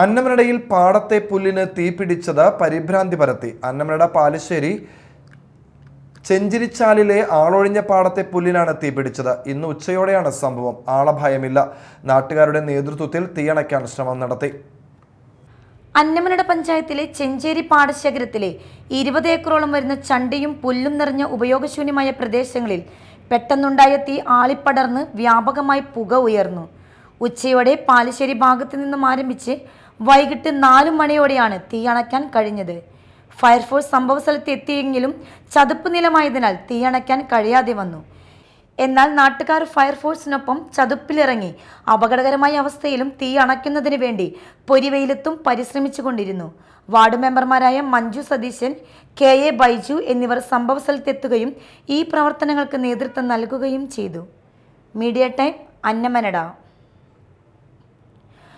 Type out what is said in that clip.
അന്നമനടയിൽ പാടത്തെ പുല്ലിന് തീപിടിച്ചത് പരിഭ്രാന്തി പരത്തി. അന്നമനട പാലശ്ശേരി ചെഞ്ചിരിച്ചാലിലെ ആളൊഴിഞ്ഞ പാടത്തെ പുല്ലിനാണ് തീപിടിച്ചത്. ഇന്ന് ഉച്ചയോടെയാണ് സംഭവം. ആളഭയമില്ല. നാട്ടുകാരുടെ നേതൃത്വത്തിൽ തീയണയ്ക്കാൻ ശ്രമം നടത്തി. അന്നമനട പഞ്ചായത്തിലെ ചെഞ്ചേരി പാടശേഖരത്തിലെ ഇരുപത് ഏക്കറോളം വരുന്ന ചണ്ടിയും പുല്ലും നിറഞ്ഞ ഉപയോഗശൂന്യമായ പ്രദേശങ്ങളിൽ പെട്ടെന്നുണ്ടായ തീ ആളിപ്പടർന്ന് വ്യാപകമായി പുക ഉയർന്നു. ഉച്ചയോടെ പാലശ്ശേരി ഭാഗത്തു നിന്നും ആരംഭിച്ച് വൈകിട്ട് നാലു മണിയോടെയാണ് തീയണയ്ക്കാൻ കഴിഞ്ഞത്. ഫയർഫോഴ്സ് സംഭവസ്ഥലത്ത് എത്തിയെങ്കിലും ചതുപ്പ് നിലമായതിനാൽ തീയണയ്ക്കാൻ കഴിയാതെ വന്നു. എന്നാൽ നാട്ടുകാർ ഫയർഫോഴ്സിനൊപ്പം ചതുപ്പിലിറങ്ങി അപകടകരമായ അവസ്ഥയിലും തീ അണയ്ക്കുന്നതിന് വേണ്ടി പൊരിവെയിലത്തും പരിശ്രമിച്ചു കൊണ്ടിരുന്നു. വാർഡ് മെമ്പർമാരായ മഞ്ജു സതീശൻ കെ എ ബൈജു എന്നിവർ സംഭവസ്ഥലത്തെത്തുകയും ഈ പ്രവർത്തനങ്ങൾക്ക് നേതൃത്വം നൽകുകയും ചെയ്തു. Media time Annamanada.